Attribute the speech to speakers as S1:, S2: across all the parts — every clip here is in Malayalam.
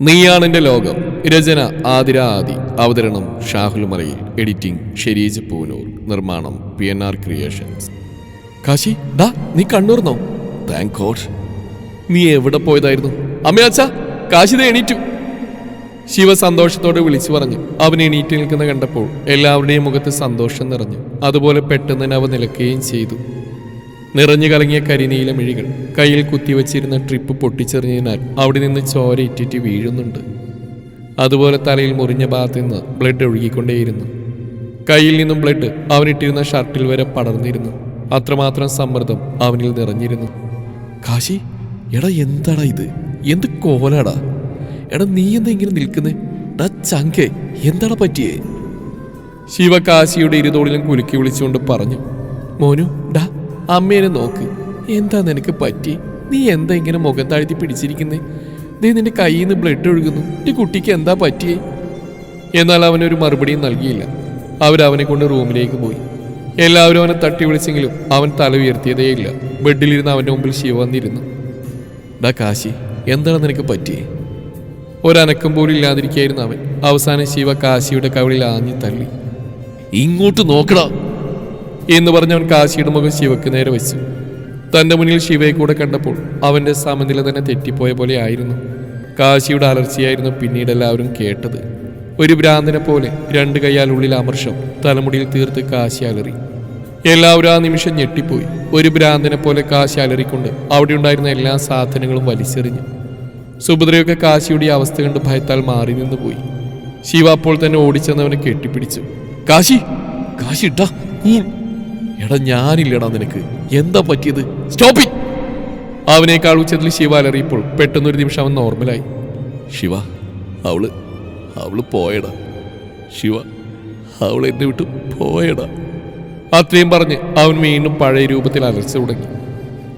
S1: നീയാണ് എന്റെ ലോകം. രചന ആതിര ആദി. അവതരണം ഷാഹുൽ മറയിൽ എഡിറ്റിംഗ് ഷെരീജ് പൂനൂർ. നിർമ്മാണം P N R creations. Kashi ഡാ നീ കണ്ണൂർന്നോ? താങ്ക് ഗോഡ് നീ എവിടെ പോയതായിരുന്നു? അമ്മയാച്ച കാശി ദേ എണീറ്റു. ശിവ സന്തോഷത്തോടെ വിളിച്ചു പറഞ്ഞു. അവൻ എണീറ്റ് നിൽക്കുന്ന കണ്ടപ്പോൾ എല്ലാവരുടെയും മുഖത്ത് സന്തോഷം നിറഞ്ഞു. അതുപോലെ പെട്ടെന്ന് തന്നെ അവ നിലക്കുകയും ചെയ്തു. നിറഞ്ഞു കലങ്ങിയ കരിനീല മിഴികൾ കയ്യിൽ കുത്തിവച്ചിരുന്ന ട്രിപ്പ് പൊട്ടിച്ചെറിഞ്ഞതിനാൽ അവിടെ നിന്ന് ചോര ഇറ്റിറ്റ് വീഴുന്നുണ്ട്. അതുപോലെ തലയിൽ മുറിഞ്ഞ ഭാഗത്ത് നിന്ന് ബ്ലഡ് ഒഴുകിക്കൊണ്ടേയിരുന്നു. കയ്യിൽ നിന്നും ബ്ലഡ് അവനിട്ടിരുന്ന ഷർട്ടിൽ വരെ പടർന്നിരുന്നു. അത്രമാത്രം സമ്മർദ്ദം അവനിൽ നിറഞ്ഞിരുന്നു. കാശി എടാ എന്താടാ ഇത്? എന്ത് കോലാടാ? എടാ നീ എന്താ ഇങ്ങനെ നിൽക്കുന്നേ? ഡാ ചങ്കേ എന്താടാ പറ്റിയേ? ശിവകാശിയുടെ ഇരുതോളിലും കുലുക്കി വിളിച്ചുകൊണ്ട് പറഞ്ഞു. മോനു ഡാ അമ്മേനെ നോക്ക്. എന്താ നിനക്ക് പറ്റി? നീ എന്താ ഇങ്ങനെ മുഖം താഴ്ത്തി പിടിച്ചിരിക്കുന്നേ? ദേ നിന്റെ കയ്യിൽ നിന്ന് ബ്ലഡ് ഒഴുകുന്നു. ഈ കുട്ടിക്ക് എന്താ പറ്റിയേ? എന്നാൽ അവനൊരു മറുപടിയും നൽകിയില്ല. അവരവനെ കൊണ്ട് റൂമിലേക്ക് പോയി. എല്ലാവരും അവനെ തട്ടി വിളിച്ചെങ്കിലും അവൻ തല ഉയർത്തിയതേയില്ല ബെഡിലിരുന്ന് അവന്റെ മുമ്പിൽ ശിവ വന്നിരുന്നു. ഡാ കാശി എന്താണ് നിനക്ക് പറ്റിയേ? ഒരനക്കം പോലും ഇല്ലാതിരിക്കായിരുന്നു അവൻ. അവസാനം ശിവ കാശിയുടെ കവിളിൽ ആഞ്ഞു തള്ളി ഇങ്ങോട്ട് നോക്കടാ. എന്ന് പറഞ്ഞവൻ കാശിയുടെ മുഖം ശിവക്ക് നേരെ വെച്ചു. തന്റെ മുന്നിൽ ശിവയെ കൂടെ കണ്ടപ്പോൾ അവന്റെ സമനില തന്നെ തെറ്റിപ്പോയ പോലെ ആയിരുന്നു. കാശിയുടെ അലർച്ചയായിരുന്നു പിന്നീട് എല്ലാവരും കേട്ടത്. ഒരു ഭ്രാന്തനെ പോലെ രണ്ട് കൈയാൽ ഉള്ളിൽ അമർഷം തലമുടിയിൽ തീർത്ത് കാശി അലറി. എല്ലാവരും ആ നിമിഷം ഞെട്ടിപ്പോയി. ഒരു ഭ്രാന്തനെ പോലെ കാശി അലറിക്കൊണ്ട് അവിടെ ഉണ്ടായിരുന്ന എല്ലാ സാധനങ്ങളും വലിച്ചെറിഞ്ഞു. സുഭദ്രയൊക്കെ കാശിയുടെ അവസ്ഥ കണ്ട് ഭയത്താൽ മാറി നിന്നുപോയി. ശിവ അപ്പോൾ തന്നെ ഓടിച്ചെന്നവനെ കെട്ടിപ്പിടിച്ചു. കാശി കാശി ഇട്ടാ എടാ ഞാനില്ലടാ നിനക്ക്. എന്താ പറ്റിയത്? സ്റ്റോപ്പി അവനേക്കാൾ ഉച്ചത്തിൽ ശിവ അലറിയപ്പോൾ പെട്ടെന്നൊരു നിമിഷം അവൻ നോർമലായി. ശിവ അവൾ അവൾ പോയടാ. ശിവ അവൾ എന്നെ വിട്ട് പോയടാ. അത്രയും പറഞ്ഞ് അവൻ വീണ്ടും പഴയ രൂപത്തിൽ അലർച്ച തുടങ്ങി.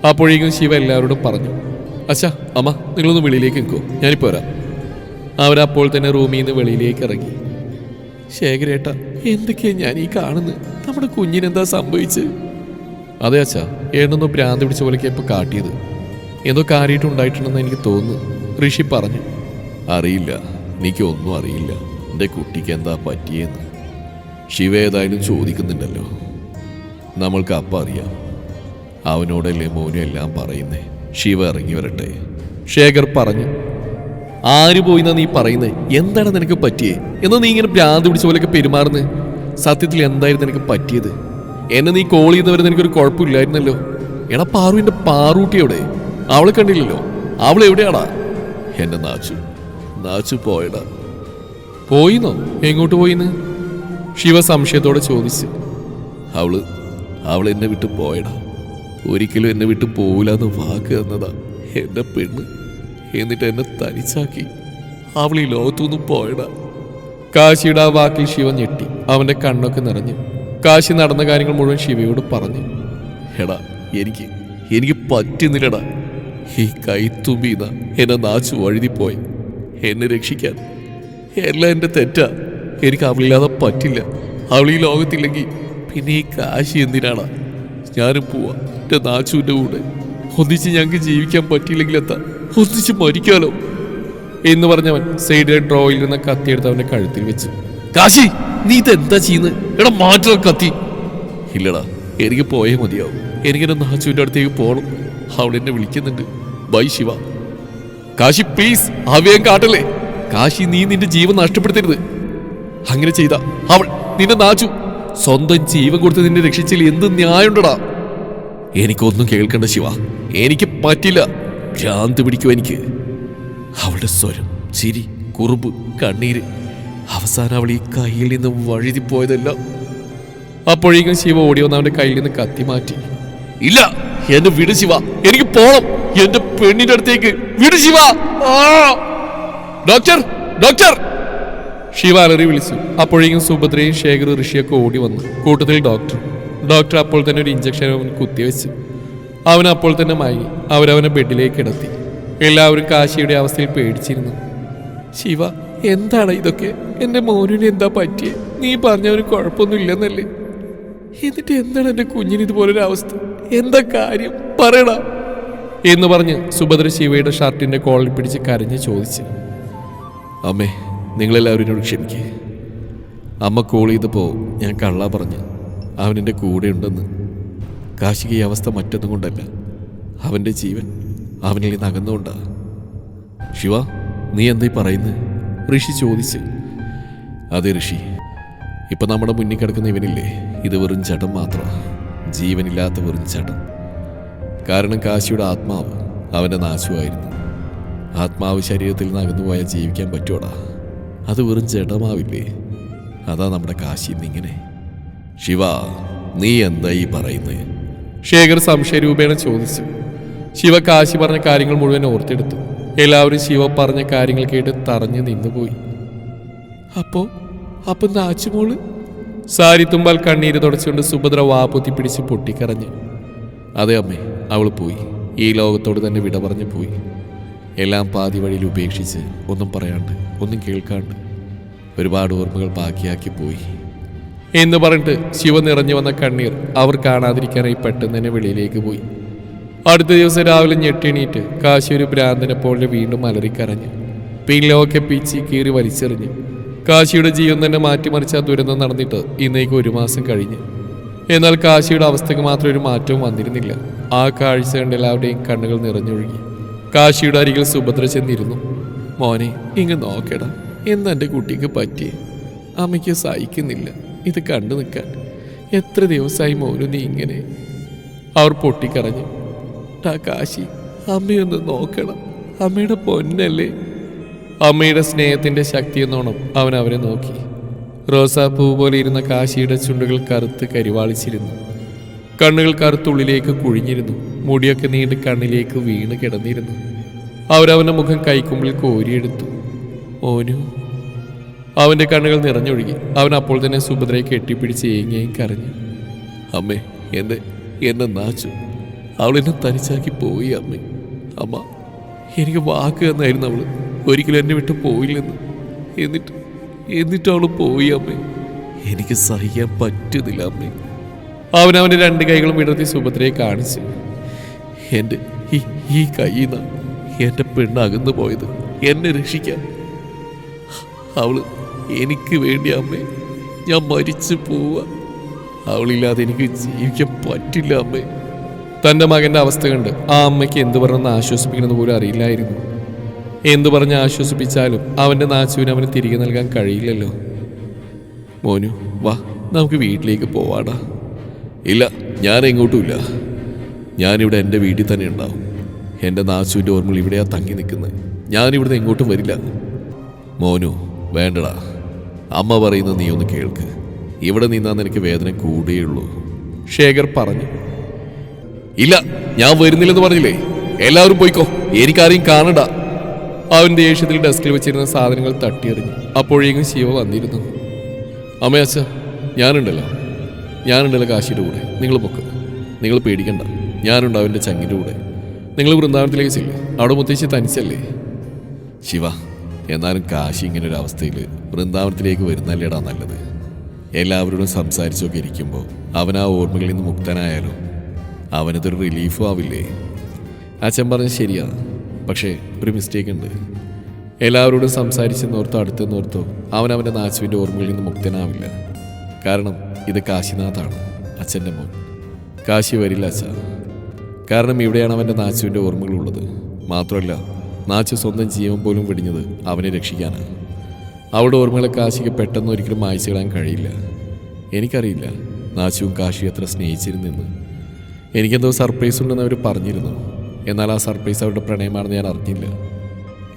S1: അപ്പോഴേക്കും ശിവ എല്ലാവരോടും പറഞ്ഞു അച്ഛാ അമ്മ നിങ്ങളൊന്ന് വെളിയിലേക്ക് നിൽക്കൂ. ഞാനിപ്പോ വരാം. അവരപ്പോൾ തന്നെ റൂമിൽ നിന്ന് വെളിയിലേക്ക് ഇറങ്ങി. ശേഖരേട്ട എന്തൊക്കെയാ ഞാൻ ഈ കാണുന്നത്? നമ്മുടെ കുഞ്ഞിനെന്താ സംഭവിച്ചത് അതെ അച്ഛാ ഏതൊന്നോ ഭ്രാന്ത് പിടിച്ച പോലെ ഇപ്പൊ കാട്ടിയത്. എന്തോ കാര്യമായിട്ടുണ്ടായിട്ടുണ്ടെന്ന് എനിക്ക് തോന്നുന്നു ഋഷി പറഞ്ഞു. അറിയില്ല എനിക്കൊന്നും അറിയില്ല. എന്റെ കുട്ടിക്ക് എന്താ പറ്റിയെന്ന്. ശിവ ഏതായാലും ചോദിക്കുന്നുണ്ടല്ലോ. നമ്മൾക്ക് അപ്പം അറിയാം. അവനോടല്ലേ മോനും എല്ലാം പറയുന്നേ. ശിവ ഇറങ്ങി വരട്ടെ. ശേഖർ പറഞ്ഞു ആര് പോയിന്നാ നീ പറയുന്നത് എന്താണ് നിനക്ക് പറ്റിയേ? എന്നാ നീ ഇങ്ങനെ ഭ്രാന്ത് പിടിച്ച പോലെയൊക്കെ പെരുമാറുന്നത് സത്യത്തിൽ എന്തായിരുന്നു നിനക്ക് പറ്റിയത്? എന്നെ നീ കോൾ ചെയ്തവരെ നിനക്കൊരു കുഴപ്പമില്ലായിരുന്നല്ലോ. എടാ പാറൂട്ടി എവിടെ അവളെ കണ്ടില്ലല്ലോ. അവൾ എവിടെയാടാ? എന്നെ നാച്ചു. നാച്ചു പോയടാ. പോയിന്നോ? എങ്ങോട്ട് പോയിന്ന്? ശിവ സംശയത്തോടെ ചോദിച്ചു. അവൾ അവൾ എന്നെ വിട്ട് പോയടാ. ഒരിക്കലും എന്നെ വിട്ട് പോവില്ലാന്ന് വാക്ക് തന്നതാ. എന്റെ പെണ്ണ്. എന്നിട്ട് എന്നെ തനിച്ചാക്കി. അവൾ ഈ ലോകത്തുനിന്നും പോയടാ. കാശിയുടെ ആ വാക്കിൽ ശിവ ഞെട്ടി. അവന്റെ കണ്ണൊക്കെ നിറഞ്ഞു. കാശി നടന്ന കാര്യങ്ങൾ മുഴുവൻ ശിവയോട് പറഞ്ഞു. എടാ എനിക്ക് എനിക്ക് പറ്റുന്നില്ലടാ. ഈ കൈത്തുമ്പീന്ന എന്നെ നാച്ചു വഴുതിപ്പോയി. എന്നെ രക്ഷിക്കാൻ. എല്ലാം എന്റെ തെറ്റാ. എനിക്ക് അവളില്ലാതെ പറ്റില്ല. അവൾ ഈ ലോകത്തില്ലെങ്കിൽ പിന്നെ ഈ കാശി എന്തിനാണ് ഞാനും പോവാ. എന്റെ നാച്ചുവിന്റെ കൂടെ. ഒന്നിച്ച് ഞങ്ങൾക്ക് ജീവിക്കാൻ പറ്റിയില്ലെങ്കിൽ എന്താ ഒന്നിച്ച് മരിക്കാലോ എന്ന് പറഞ്ഞവൻ സൈഡിലെ ഡ്രോയിൽ നിന്ന് കത്തിയെടുത്ത് അവന്റെ കഴുത്തിൽ വെച്ച്. കാശി നീ ഇതെന്താ ചെയ്യുന്നത് എടാ മാറ്റോ കത്തി. ഇല്ലടാ എനിക്ക് പോയേ മതിയാവും. എനിക്കൊരു നാച്ചുവിന്റെ അടുത്തേക്ക് പോകണം അവൾ എന്നെ വിളിക്കുന്നുണ്ട്. ബൈ ശിവ. കാശി പ്ലീസ് അവയം കാട്ടല്ലേ. കാശി നീ നിന്റെ ജീവൻ നഷ്ടപ്പെടുത്തരുത്. അങ്ങനെ ചെയ്ത അവൾ നിന്നെ നാച്ചു. സ്വന്തം ജീവൻ കൊടുത്ത് നിന്നെ രക്ഷിച്ചാൽ എന്ത് ന്യായമുണ്ടടാ? എനിക്കൊന്നും കേൾക്കണ്ട ശിവ. എനിക്ക് പറ്റില്ല. ഭ്രാന്ത് പിടിക്കും എനിക്ക്. അവളുടെ സ്വരം ചിരി കുറുമ്പ് കണ്ണീര് അവസാനം അവൾ ഈ കയ്യിൽ നിന്ന് വഴുതിപ്പോയതെല്ലാം അപ്പോഴേക്കും ശിവ ഓടി വന്ന് അവന്റെ കയ്യിൽ നിന്ന് കത്തി മാറ്റി. ഇല്ല എന്നെ വിട് ശിവ. എനിക്ക് പോണം. എന്റെ പെണ്ണിന്റെ അടുത്തേക്ക് വിട് ശിവ! Doctor doctor. ശിവ അലറി വിളിച്ചു. അപ്പോഴേക്കും സുഭദ്രയും ശേഖർ ഋഷിയൊക്കെ ഓടി വന്നു. കൂട്ടത്തിൽ ഡോക്ടർ. ഡോക്ടർ അപ്പോൾ തന്നെ ഒരു ഇഞ്ചക്ഷൻ അവൻ കുത്തിവെച്ചു. അവൻ അപ്പോൾ തന്നെ മയങ്ങി. അവരവനെ ബെഡിലേക്ക് കിടത്തി. എല്ലാവരും കാശിയുടെ അവസ്ഥയിൽ പേടിച്ചിരുന്നു. ശിവ എന്താണ് ഇതൊക്കെ? എന്റെ മോനിന് എന്താ പറ്റിയേ? നീ പറഞ്ഞവന് കുഴപ്പമൊന്നുമില്ലെന്നല്ലേ? എന്നിട്ട് എന്താണ് എന്റെ കുഞ്ഞിന് ഇതുപോലൊരു അവസ്ഥ? എന്താ കാര്യം? പറയടാ. എന്ന് പറഞ്ഞ് സുഭദ്ര ശിവയുടെ ഷർട്ടിന്റെ കോളിൽ പിടിച്ച് കരഞ്ഞ് ചോദിച്ചു. അമ്മേ നിങ്ങളെല്ലാവരും എന്നോട് ക്ഷമിക്കേ. അമ്മ കോൾ ചെയ്തപ്പോൾ ഞാൻ കള്ള പറഞ്ഞ്. അവനെന്റെ കൂടെ ഉണ്ടെന്ന് കാശിക്ക് ഈ അവസ്ഥ മറ്റൊന്നും കൊണ്ടല്ല. അവന്റെ ജീവൻ അവനിൽ നിന്ന് അകന്നുകൊണ്ടാ. ശിവ നീ എന്തായി പറയുന്നത് ഋഷി ചോദിച്ച്. അതെ ഋഷി. ഇപ്പം നമ്മുടെ മുന്നിൽ കിടക്കുന്ന ഇവനില്ലേ? ഇത് വെറും ചടം മാത്രമാണ് ജീവനില്ലാത്ത വെറും ചടം കാരണം കാശിയുടെ ആത്മാവ് അവന്റെ നാശമായിരുന്നു. ആത്മാവ് ശരീരത്തിൽ നിന്ന് അകന്നു പോയാൽ ജീവിക്കാൻ പറ്റുമോടാ അത് വെറും ജഡമാവില്ലേ? അതാ നമ്മുടെ കാശി ഇന്നിങ്ങനെ. ശിവ നീ എന്തായി ഈ പറയുന്നത് ശേഖർ സംശയരൂപേണ ചോദിച്ചു. ശിവ കാശി പറഞ്ഞ കാര്യങ്ങൾ മുഴുവൻ ഓർത്തെടുത്തു. എല്ലാവരും ശിവ പറഞ്ഞ കാര്യങ്ങൾ കേട്ട് തറഞ്ഞു നിന്നുപോയി. അപ്പോ അപ്പൊ നാച്ചുമോൾ സാരി തുമ്പാൽ കണ്ണീര് തുടച്ചുകൊണ്ട് സുഭദ്ര വാപ്പൊത്തി പിടിച്ച് പൊട്ടിക്കറഞ്ഞു അതെ അമ്മേ അവൾ പോയി. ഈ ലോകത്തോട് തന്നെ വിട പറഞ്ഞു പോയി. എല്ലാം പാതി വഴിയിൽ ഉപേക്ഷിച്ച് ഒന്നും പറയാണ്ട് ഒന്നും കേൾക്കാണ്ട് ഒരുപാട് ഓർമ്മകൾ ബാക്കിയാക്കി പോയി. എന്ന് പറഞ്ഞിട്ട് ശിവ നിറഞ്ഞു വന്ന കണ്ണീർ അവർ കാണാതിരിക്കാനായി പെട്ടെന്ന് തന്നെ വെളിയിലേക്ക് പോയി. അടുത്ത ദിവസം രാവിലെ ഞെട്ടിണീറ്റ് കാശി ഒരു ഭ്രാന്തനെ പോലെ വീണ്ടും അലറിക്കരഞ്ഞു. പിന്നിലൊക്കെ പിച്ചി കീറി വലിച്ചെറിഞ്ഞു. കാശിയുടെ ജീവൻ തന്നെ മാറ്റിമറിച്ച ആ ദുരന്തം നടന്നിട്ട് ഇന്നേക്ക് ഒരു മാസം കഴിഞ്ഞു. എന്നാൽ കാശിയുടെ അവസ്ഥയ്ക്ക് മാത്രം ഒരു മാറ്റവും വന്നിരുന്നില്ല. ആ കാഴ്ച കണ്ട് എല്ലാവരുടെയും കണ്ണുകൾ നിറഞ്ഞൊഴുകി. കാശിയുടെ അരികിൽ സുഭദ്ര ചെന്നിരുന്നു. മോനെ ഇങ്ങ് നോക്കടാ. എന്നെ കുട്ടിക്ക് പറ്റിയേ? അമ്മയ്ക്ക് സഹിക്കുന്നില്ല. ഇത് കണ്ടു നിൽക്കാൻ. എത്ര ദിവസമായി മോനു നീ ഇങ്ങനെ? അവർ പൊട്ടിക്കറഞ്ഞു ടാ കാശി അമ്മയൊന്ന് നോക്കണം. അമ്മയുടെ പൊന്നല്ലേ? അമ്മയുടെ സ്നേഹത്തിന്റെ ശക്തി എന്നോണം അവൻ അവരെ നോക്കി. റോസാപ്പൂ പോലെ ഇരുന്ന കാശിയുടെ ചുണ്ടുകൾ കറുത്ത് കരിവാളിച്ചിരുന്നു. കണ്ണുകൾ കറുത്തുള്ളിലേക്ക് കുഴിഞ്ഞിരുന്നു. മുടിയൊക്കെ നീണ്ട് കണ്ണിലേക്ക് വീണ് കിടന്നിരുന്നു. അവരവന്റെ മുഖം കൈക്കുമ്പിൽ കോരിയെടുത്തു. ഓനു അവന്റെ കണ്ണുകൾ നിറഞ്ഞൊഴുകി. അവൻ അപ്പോൾ തന്നെ സുഭദ്രയെ കെട്ടിപ്പിടിച്ച് ഏങ്ങിയേയും കരഞ്ഞു. അമ്മേ എന്നെ എന്നെ നാച്ചു. അവൾ എന്നെ തനിച്ചാക്കി പോയി അമ്മേ. അമ്മ എനിക്ക് വാക്ക് തന്നായിരുന്നു അവൾ ഒരിക്കലും എന്നെ വിട്ടു പോയില്ലെന്ന്. എന്നിട്ട് എന്നിട്ട് അവൾ പോയി അമ്മേ. എനിക്ക് സഹിക്കാൻ പറ്റുന്നില്ല അമ്മേ. അവൻ അവന്റെ രണ്ട് കൈകളും വിടർത്തി സുഭദ്രയെ കാണിച്ചു എന്റെ ഈ ഈ കയ്യിൽ നിന്നാണ് എന്റെ പെണ്ണ് അകന്നു പോയത് എന്നെ രക്ഷിക്കാൻ. അവൾ എനിക്ക് വേണ്ടി അമ്മേ ഞാൻ മരിച്ചു പോവാ. അവളില്ലാതെ എനിക്ക് ജീവിക്കാൻ പറ്റില്ല അമ്മേ. തന്റെ മകന്റെ അവസ്ഥ കണ്ട് ആ അമ്മയ്ക്ക് എന്തു പറഞ്ഞെന്ന് ആശ്വസിപ്പിക്കണമെന്ന് പോലും അറിയില്ലായിരുന്നു. എന്തു പറഞ്ഞ് ആശ്വസിപ്പിച്ചാലും അവന്റെ നാച്ചുവിന് അവന് തിരികെ നൽകാൻ കഴിയില്ലല്ലോ. മോനു വാ നമുക്ക് വീട്ടിലേക്ക് പോവാടാ. ഇല്ല ഞാൻ എങ്ങോട്ടുമില്ല. ഞാനിവിടെ എന്റെ വീട്ടിൽ തന്നെ ഉണ്ടാവും. എന്റെ നാച്ചുവിന്റെ ഓർമ്മകൾ ഇവിടെയാ തങ്ങി നിൽക്കുന്നത്. ഞാനിവിടുന്ന് എങ്ങോട്ടും വരില്ല. മോനു വേണ്ടടാ. അമ്മ പറയുന്നത് നീ ഒന്ന് കേൾക്ക്. ഇവിടെ നിന്നാൽ നിനക്ക് വേദന കൂടിയുള്ളൂ. ശേഖർ പറഞ്ഞു ഇല്ല ഞാൻ വരുന്നില്ലെന്ന് പറഞ്ഞില്ലേ? എല്ലാവരും പോയിക്കോ. എനിക്കാരെയും കാണണ്ട. അവന്റെ ദേഷ്യത്തിൽ ഡെസ്കിൽ വെച്ചിരുന്ന സാധനങ്ങൾ തട്ടിയെറിഞ്ഞു. അപ്പോഴേക്കും ശിവ വന്നിരുന്നു. അമ്മ അച്ഛ ഞാനുണ്ടല്ലോ. ഞാനുണ്ടല്ലോ കാശിയുടെ കൂടെ. നിങ്ങൾ പൊക്ക്. നിങ്ങൾ പേടിക്കണ്ട. ഞാനുണ്ട് അവന്റെ ചങ്ങിന്റെ കൂടെ. നിങ്ങൾ വൃന്ദാവനത്തിലേക്ക് ചെല്ല്. അവിടെ മുത്തശ്ശി തനിച്ചല്ലേ? ശിവ എന്നാലും കാശി ഇങ്ങനെ ഒരു അവസ്ഥയിൽ വൃന്ദാവനത്തിലേക്ക് വരുന്നല്ലേടാ നല്ലത്. എല്ലാവരോടും സംസാരിച്ചൊക്കെ ഇരിക്കുമ്പോൾ അവൻ ആ ഓർമ്മകളിൽ നിന്ന് മുക്തനായാലും? അവനതൊരു റിലീഫും ആവില്ലേ? അച്ഛൻ പറഞ്ഞ ശരിയാ. പക്ഷേ ഒരു മിസ്റ്റേക്ക് ഉണ്ട്. എല്ലാവരോടും സംസാരിച്ചെന്നോർത്തോ അടുത്തെന്നോർത്തോ അവൻ അവന്റെ നാച്ചുവിന്റെ ഓർമ്മകളിൽ നിന്ന് മുക്തനാവില്ല. കാരണം ഇത് കാശിനാഥാണ് അച്ഛന്റെ മോൻ. കാശി വരില്ല അച്ഛ. കാരണം ഇവിടെയാണ് അവന്റെ നാച്ചുവിന്റെ ഓർമ്മകളുള്ളത്. മാത്രമല്ല നാച്ചു സ്വന്തം ജീവൻ പോലും വെടിഞ്ഞത് അവനെ രക്ഷിക്കാനാണ് അവളുടെ ഓർമ്മകളെ കാശിക്ക് പെട്ടെന്ന് ഒരിക്കലും മായ്ച്ചു കളയാൻ കഴിയില്ല. എനിക്കറിയില്ല നാച്ചുവും കാശി എത്ര സ്നേഹിച്ചിരുന്നെന്ന്. എനിക്കെന്തോ സർപ്രൈസ് ഉണ്ടെന്ന് അവർ പറഞ്ഞിരുന്നു. എന്നാൽ ആ സർപ്രൈസ് അവരുടെ പ്രണയമാണെന്ന് ഞാൻ അറിഞ്ഞില്ല.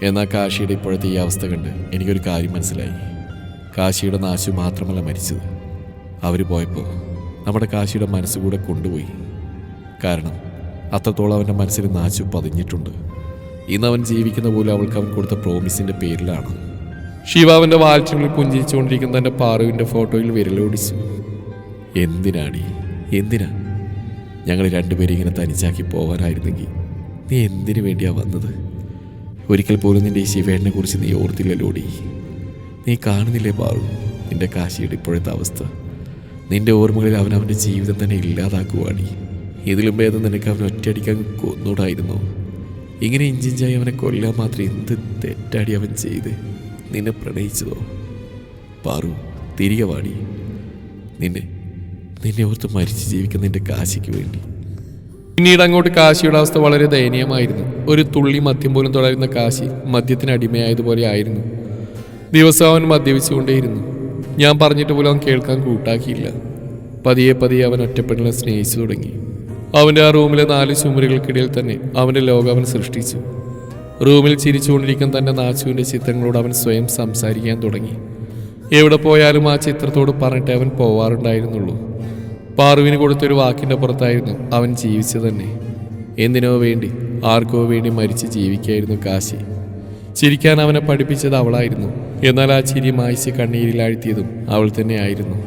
S1: എന്നാൽ കാശിയുടെ ഇപ്പോഴത്തെ ഈ അവസ്ഥ കണ്ട് എനിക്കൊരു കാര്യം മനസ്സിലായി. കാശിയുടെ നാശു മാത്രമല്ല മരിച്ചത്. അവർ പോയപ്പോൾ നമ്മുടെ കാശിയുടെ മനസ്സുകൂടെ കൊണ്ടുപോയി. കാരണം അത്രത്തോളം അവന്റെ മനസ്സിൽ നാശു പതിഞ്ഞിട്ടുണ്ട്. ഇന്ന് അവൻ ജീവിക്കുന്ന പോലെ അവൾക്ക് അവൻ കൊടുത്ത പ്രോമിസിന്റെ പേരിലാണ്. ശിവ അവന്റെ വാൽച്ചുകളിൽ തന്റെ തന്റെ പാറുവിന്റെ ഫോട്ടോയിൽ വിരലോടിച്ചു. എന്തിനാടി? എന്തിനാ? ഞങ്ങൾ രണ്ടുപേരും ഇങ്ങനെ തനിച്ചാക്കി പോകാനായിരുന്നെങ്കിൽ നീ എന്തിനു വേണ്ടിയാ വന്നത്? ഒരിക്കൽ പോലും നിന്റെ ഈ ശിവേടിനെ കുറിച്ച് നീ ഓർത്തില്ലല്ലോടി. നീ കാണുന്നില്ലേ പാറു? നിന്റെ കാശിയുടെ ഇപ്പോഴത്തെ അവസ്ഥ. നിന്റെ ഓർമ്മകളിൽ അവൻ അവന്റെ ജീവിതം തന്നെ ഇല്ലാതാക്കുവാണ് ഇതിലും ഭേദം നിനക്ക് അവൻ ഒറ്റയടിക്കാൻ കൊന്നൂടായിരുന്നു? ഇങ്ങനെ ഇഞ്ചിഞ്ചായി അവനെ കൊല്ലാൻ മാത്രം എന്ത് തെറ്റാടി അവൻ ചെയ്ത്? നിന്നെ പ്രണയിച്ചതോ? പാറു തിരികെ വാടി. നിന്നെ നിന്നെ ഓർത്ത് മരിച്ചു ജീവിക്കുന്ന എന്റെ കാശിക്ക് വേണ്ടി. പിന്നീട് അങ്ങോട്ട് കാശിയുടെ അവസ്ഥ വളരെ ദയനീയമായിരുന്നു. ഒരു തുള്ളി മദ്യം പോലും തുടരുന്ന കാശി മദ്യത്തിന് അടിമയായതുപോലെ ആയിരുന്നു. ദിവസം അവൻ മദ്യപിച്ചുകൊണ്ടേയിരുന്നു. ഞാൻ പറഞ്ഞിട്ട് പോലും അവൻ കേൾക്കാൻ കൂട്ടാക്കിയില്ല. പതിയെ പതിയെ അവൻ ഒറ്റപ്പെടലിനെ സ്നേഹിച്ചു തുടങ്ങി. അവന്റെ ആ റൂമിലെ നാല് ചുമരുകൾക്കിടയിൽ തന്നെ അവന്റെ ലോകം അവൻ സൃഷ്ടിച്ചു. റൂമിൽ ചിരിച്ചുകൊണ്ടിരിക്കുന്ന തന്റെ നാച്ചുവിന്റെ ചിത്രങ്ങളോട് അവൻ സ്വയം സംസാരിക്കാൻ തുടങ്ങി. എവിടെ പോയാലും ആ ചിത്രത്തോട് പറഞ്ഞിട്ട് അവൻ പോവാറുണ്ടായിരുന്നുള്ളൂ. പാറുവിന് കൊടുത്തൊരു വാക്കിന്റെ പുറത്തായിരുന്നു അവൻ ജീവിച്ചു തന്നെ. എന്തിനോ വേണ്ടി ആർക്കോ വേണ്ടി മരിച്ച് ജീവിക്കായിരുന്നു കാശി. ചിരിക്കാൻ അവനെ പഠിപ്പിച്ചത് അവളായിരുന്നു. എന്നാൽ ആ ചിരി മായ്ച്ച് കണ്ണീരിലാഴ്ത്തിയതും അവൾ തന്നെയായിരുന്നു.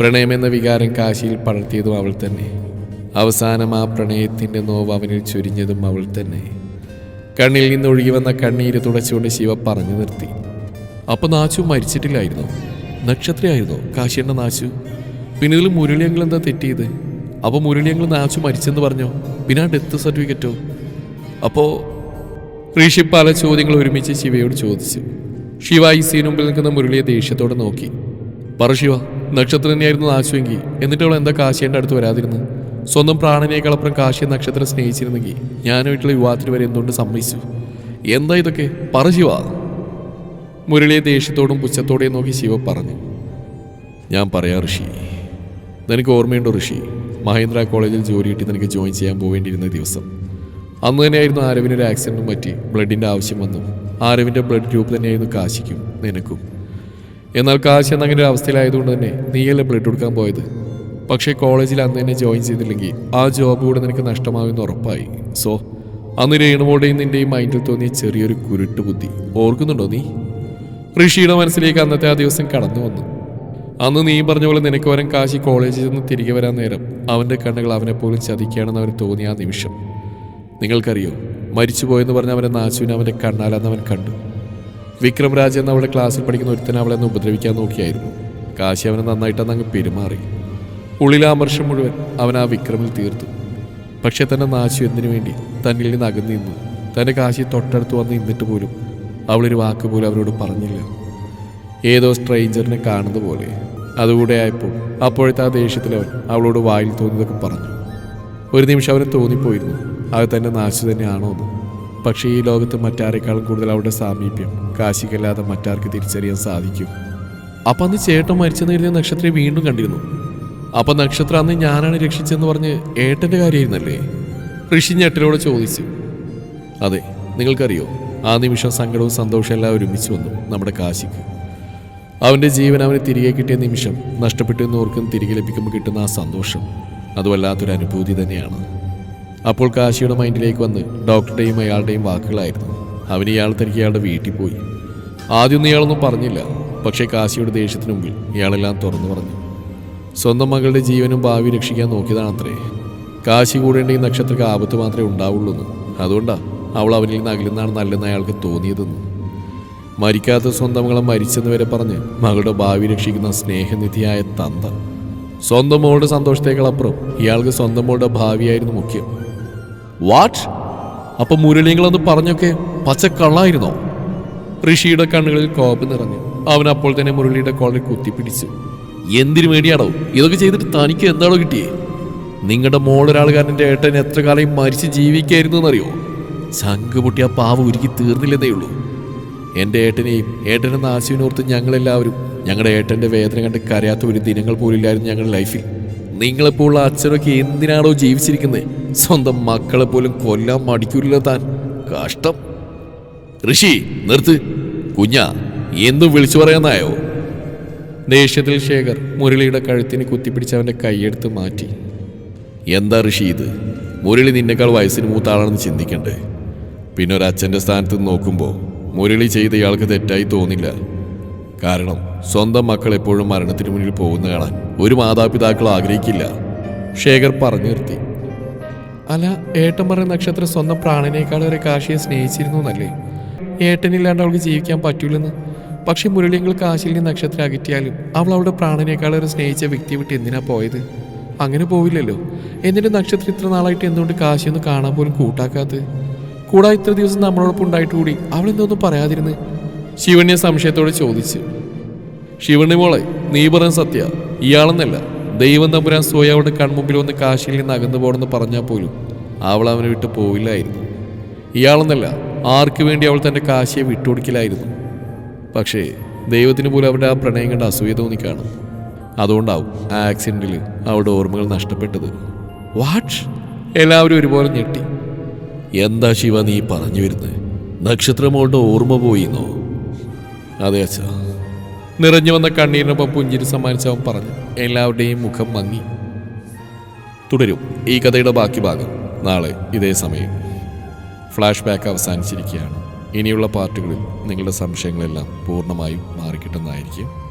S1: പ്രണയമെന്ന വികാരം കാശിയിൽ പടർത്തിയതും അവൾ തന്നെ. അവസാനം ആ പ്രണയത്തിന്റെ നോവ് അവനിൽ ചൊരിഞ്ഞതും അവൾ തന്നെ. കണ്ണിൽ നിന്ന് ഒഴുകി വന്ന കണ്ണീര് തുടച്ചുകൊണ്ട് ശിവ പറഞ്ഞു നിർത്തി. അപ്പൊ നാച്ചു മരിച്ചിട്ടില്ലായിരുന്നോ? നക്ഷത്രയായിരുന്നു? കാശിയുടെ നാച്ചു? പിന്നെ ഇതിൽ മുരളിയങ്ങൾ എന്താ തെറ്റിയത്? അപ്പോൾ മുരളിയങ്ങൾ നാച്ചു മരിച്ചെന്ന് പറഞ്ഞോ? പിന്നെ ആ ഡെത്ത് സർട്ടിഫിക്കറ്റോ അപ്പോൾ ഋഷി പല ചോദ്യങ്ങൾ ഒരുമിച്ച് ശിവയോട് ചോദിച്ചു. ശിവ ഈ സീന് മുമ്പിൽ നിൽക്കുന്ന മുരളിയെ ദേഷ്യത്തോടെ നോക്കി. പറ ശിവ നക്ഷത്രം തന്നെയായിരുന്നു നാശുവെങ്കിൽ എന്നിട്ട് അവൾ എന്താ കാശിയന്റെ അടുത്ത് വരാതിരുന്നു? സ്വന്തം പ്രാണനേക്കാളപ്പുറം കാശി നക്ഷത്രം സ്നേഹിച്ചിരുന്നെങ്കിൽ ഞാനായിട്ടുള്ള വിവാഹത്തിന് വരെ എന്തുകൊണ്ട് സമ്മതിച്ചു? എന്താ ഇതൊക്കെ? പറ ശിവ. മുരളിയെ ദേഷ്യത്തോടും പുച്ഛത്തോടെയും നോക്കി ശിവ പറഞ്ഞു. ഞാൻ പറയാം ഋഷി. നിനക്ക് ഓർമ്മയുണ്ടോ ഋഷി? മഹേന്ദ്ര കോളേജിൽ ജോലി കിട്ടി നിനക്ക് ജോയിൻ ചെയ്യാൻ പോവേണ്ടിയിരുന്ന ദിവസം. അന്ന് തന്നെയായിരുന്നു ആരവിന് ഒരു ആക്സിഡന്റും പറ്റി ബ്ലഡിന്റെ ആവശ്യം വന്നു. ആരവിന്റെ ബ്ലഡ് ഗ്രൂപ്പ് തന്നെയായിരുന്നു കാശിക്കും നിനക്കും. എന്നാൽ കാശി എന്നങ്ങനെ ഒരു അവസ്ഥയിലായതുകൊണ്ട് തന്നെ നീയല്ലേ ബ്ലഡ് കൊടുക്കാൻ പോയത്? പക്ഷേ കോളേജിൽ അന്ന് തന്നെ ജോയിൻ ചെയ്തില്ലെങ്കിൽ ആ ജോബ് കൂടെ നിനക്ക് നഷ്ടമാകുമെന്ന് ഉറപ്പായി. സോ അന്ന് രേണുവോടെയും നിന്റെയും മൈൻഡിൽ തോന്നിയ ചെറിയൊരു കുരുട്ട് ബുദ്ധി. ഓർക്കുന്നുണ്ടോ നീ? ഋഷിയുടെ മനസ്സിലേക്ക് അന്നത്തെ ആ ദിവസം കടന്നു വന്നു. അന്ന് നീ പറഞ്ഞ പോലെ നിനക്ക് വരാൻ കാശി കോളേജിൽ നിന്ന് തിരികെ വരാൻ നേരം അവന്റെ കണ്ണുകൾ അവനെ പോലും ചതിക്കുകയാണെന്ന് അവന് തോന്നിയ ആ നിമിഷം. നിങ്ങൾക്കറിയോ മരിച്ചുപോയെന്ന് പറഞ്ഞ അവന്റെ നാശുവിനെ അവന്റെ കണ്ണാലെന്ന് അവൻ കണ്ടു. വിക്രം രാജ് എന്ന അവളുടെ ക്ലാസ്സിൽ പഠിക്കുന്ന ഒരുത്തനെ അവളെ ഒന്ന് ഉപദ്രവിക്കാൻ നോക്കിയായിരുന്നു. കാശി അവനെ നന്നായിട്ടെന്ന് അങ്ങ് പെരുമാറി. ഉള്ളിലെ അമർഷം മുഴുവൻ അവൻ ആ വിക്രമിൽ തീർത്തു. പക്ഷെ തന്നെ നാശു എന്തിനു വേണ്ടി? തന്നിൽ നിന്ന് അകന്നു നിന്നു. തന്റെ കാശി തൊട്ടടുത്ത് വന്ന് നിന്നിട്ട് പോലും അവളൊരു വാക്ക് പോലും അവരോട് പറഞ്ഞില്ല. ഏതോ സ്ട്രേഞ്ചറിനെ കാണുന്ന പോലെ. അതുകൂടെ ആയപ്പോൾ അപ്പോഴത്തെ ആ ദേഷ്യത്തിൽ അവൻ അവളോട് വായിൽ തോന്നിയതൊക്കെ പറഞ്ഞു. ഒരു നിമിഷം അവന് തോന്നിപ്പോയിരുന്നു. അത് തന്നെ നാശു തന്നെയാണോ എന്ന്. പക്ഷേ ഈ ലോകത്ത് മറ്റാരെക്കാളും കൂടുതൽ അവളുടെ സാമീപ്യം കാശിക്കല്ലാതെ മറ്റാർക്ക് തിരിച്ചറിയാൻ സാധിക്കും. അപ്പം അന്ന് ചേട്ടൻ മരിച്ചെന്ന് കരുതിയ നക്ഷത്രം വീണ്ടും കണ്ടിരുന്നു. അപ്പൊ നക്ഷത്രം അന്ന് ഞാനാണ് രക്ഷിച്ചെന്ന് പറഞ്ഞ് ഏട്ടന്റെ കാര്യമായിരുന്നല്ലേ ഋഷി ഞെട്ടനോട് ചോദിച്ചു. അതെ നിങ്ങൾക്കറിയോ ആ നിമിഷം സങ്കടവും സന്തോഷവും എല്ലാം ഒരുമിച്ച് വന്നു നമ്മുടെ കാശിക്ക്. അവന്റെ ജീവൻ അവന് തിരികെ കിട്ടിയ നിമിഷം നഷ്ടപ്പെട്ടു എന്നോർക്കും തിരികെ ലഭിക്കുമ്പോൾ കിട്ടുന്ന ആ സന്തോഷം. അത് വല്ലാത്തൊരു അനുഭൂതി തന്നെയാണ്. അപ്പോൾ കാശിയുടെ മൈൻഡിലേക്ക് വന്ന് ഡോക്ടറുടെയും അയാളുടെയും വാക്കുകളായിരുന്നു. അവൻ ഇയാൾ തനിക്ക് ഇയാളുടെ വീട്ടിൽ പോയി. ആദ്യമൊന്നും ഇയാളൊന്നും പറഞ്ഞില്ല. പക്ഷേ കാശിയുടെ ദേഷ്യത്തിന് മുമ്പിൽ ഇയാളെല്ലാം തുറന്നു പറഞ്ഞു. സ്വന്തം മകളുടെ ജീവനും ഭാവി രക്ഷിക്കാൻ നോക്കിയതാണത്രേ. കാശി ഈ നക്ഷത്രക്ക് ആപത്ത് മാത്രമേ ഉണ്ടാവുള്ളൂ അതുകൊണ്ടാണ് അതുകൊണ്ടാ അവൾ അവനിൽ നിന്ന് അകലുന്നതാണ് നല്ലെന്ന് അയാൾക്ക് തോന്നിയതെന്ന്. മരിക്കാത്ത സ്വന്തം മകളെ മരിച്ചെന്ന് വരെ പറഞ്ഞ് മകളുടെ ഭാവി രക്ഷിക്കുന്ന സ്നേഹനിധിയായ തന്ത. സ്വന്തം മോളുടെ സന്തോഷത്തേക്കാളപ്പുറം ഇയാൾക്ക് സ്വന്തം മോളുടെ ഭാവിയായിരുന്നു മുഖ്യം. വാട്ട് അപ്പൊ മുരളിങ്ങളൊന്ന് പറഞ്ഞൊക്കെ പച്ചക്കള്ളായിരുന്നോ? ഋഷിയുടെ കണ്ണുകളിൽ കോപം നിറഞ്ഞു അവൻ അപ്പോൾ തന്നെ മുരളിയുടെ കോളിൽ കുത്തിപ്പിടിച്ചു എന്തിനു വേണ്ടിയാണോ? ഇതൊക്കെ ചെയ്തിട്ട് തനിക്ക് എന്താണോ കിട്ടിയേ? നിങ്ങളുടെ മോളൊരാളുകാരന്റെ ഏട്ടൻ എത്ര കാലം മരിച്ച് ജീവിക്കായിരുന്നു എന്നറിയോ? ശംഖ് പൊട്ടി ആ പാവ ഉരുക്കി തീർന്നില്ലെന്നേ ഉള്ളൂ. എന്റെ ഏട്ടനെയും ഏട്ടന്റെ നാശുവിനോർത്ത് ഞങ്ങളെല്ലാവരും ഞങ്ങളുടെ ഏട്ടന്റെ വേദന കണ്ട് കരയാത്ത ഒരു ദിനങ്ങൾ പോലും ഇല്ലായിരുന്നു ഞങ്ങളുടെ ലൈഫിൽ. നിങ്ങളെപ്പോലുള്ള അച്ഛനൊക്കെ എന്തിനാണോ ജീവിച്ചിരിക്കുന്നത് സ്വന്തം മക്കളെ പോലും കൊല്ലാൻ മടിക്കൂല താൻ. കഷ്ടം. ഋഷി നിർത്ത്. കുഞ്ഞ എന്നും വിളിച്ചു പറയാന്നായോ ദേഷ്യത്തിൽ ശേഖർ മുരളിയുടെ കഴുത്തിന് കുത്തിപ്പിടിച്ച് അവന്റെ കൈയെടുത്ത് മാറ്റി. എന്താ ഋഷി ഇത്? മുരളി നിന്നേക്കാൾ വയസ്സിന് മൂത്ത ആളാണെന്ന് ചിന്തിക്കണ്ടേ? പിന്നെ ഒരു അച്ഛന്റെ സ്ഥാനത്ത് നോക്കുമ്പോൾ മുരളി ചെയ്ത ഇയാൾക്ക് തെറ്റായി തോന്നില്ല. കാരണം സ്വന്തം മക്കൾ എപ്പോഴും മരണത്തിന് മുന്നിൽ പോകുന്ന കാണാൻ ഒരു മാതാപിതാക്കൾ ആഗ്രഹിക്കില്ല. ശേഖർ പറഞ്ഞു നിർത്തി. അല്ല ഏട്ടൻ പറഞ്ഞ നക്ഷത്രം സ്വന്തം പ്രാണനേക്കാൾ ഒരു കാശിയെ സ്നേഹിച്ചിരുന്നു എന്നല്ലേ? ഏട്ടനില്ലാണ്ട് അവൾക്ക് ജീവിക്കാൻ പറ്റൂലെന്ന്. പക്ഷെ മുരളിയങ്ങൾ കാശിലിനെ നക്ഷത്രം അകറ്റിയാലും അവൾ അവളുടെ പ്രാണനേക്കാൾ ഒരു സ്നേഹിച്ച വ്യക്തി വിട്ട് എന്തിനാ പോയത്? അങ്ങനെ പോവില്ലല്ലോ. എന്നിട്ട് നക്ഷത്രം ഇത്ര നാളായിട്ട് എന്തുകൊണ്ട് കാശിയൊന്നും കാണാൻ പോലും കൂട്ടാക്കാത്തത്? കൂടാതെ ഇത്ര ദിവസം നമ്മളോടൊപ്പം ഉണ്ടായിട്ട് കൂടി അവൾ എന്തോന്നും പറയാതിരുന്ന്? ശിവണ്യ സംശയത്തോടെ ചോദിച്ചു. ശിവണ്ണി മോളെ നീ പറഞ്ഞ സത്യ ഇയാളെന്നല്ല ദൈവം തമ്പുരാൻ സ്വയം അവളുടെ കൺമുമ്പിൽ വന്ന് കാശിയിൽ നിന്ന് അകന്നു പോകണമെന്ന് പറഞ്ഞാൽ പോലും അവൾ അവനെ വിട്ട് പോവില്ലായിരുന്നു. ഇയാളെന്നല്ല ആർക്കു വേണ്ടി അവൾ തന്റെ കാശിയെ വിട്ടുകൊടുക്കില്ലായിരുന്നു പക്ഷേ ദൈവത്തിന് പോലും അവരുടെ ആ പ്രണയം കണ്ട അസൂയ തോന്നിക്കാണ്. അതുകൊണ്ടാവും ആ ആക്സിഡന്റിൽ അവളുടെ ഓർമ്മകൾ നഷ്ടപ്പെട്ടത്. വാട്ട് എല്ലാവരും ഒരുപോലെ ഞെട്ടി. എന്താ ശിവ നീ പറഞ്ഞു വരുന്നത് നക്ഷത്രമോളുടെ ഓർമ്മ പോയിന്നോ? അതെ അച്ഛാ. നിറഞ്ഞു വന്ന കണ്ണീരിനൊപ്പം പുഞ്ചിരി സമ്മാനിച്ച് അവൻ പറഞ്ഞു. എല്ലാവരുടെയും മുഖം മങ്ങി. തുടരും ഈ കഥയുടെ ബാക്കി ഭാഗം നാളെ ഇതേ സമയം. ഫ്ലാഷ് ബാക്ക് അവസാനിച്ചിരിക്കുകയാണ്. ഇനിയുള്ള പാർട്ടുകളിൽ നിങ്ങളുടെ സംശയങ്ങളെല്ലാം പൂർണമായും മാറിക്കിട്ടുന്നതായിരിക്കും.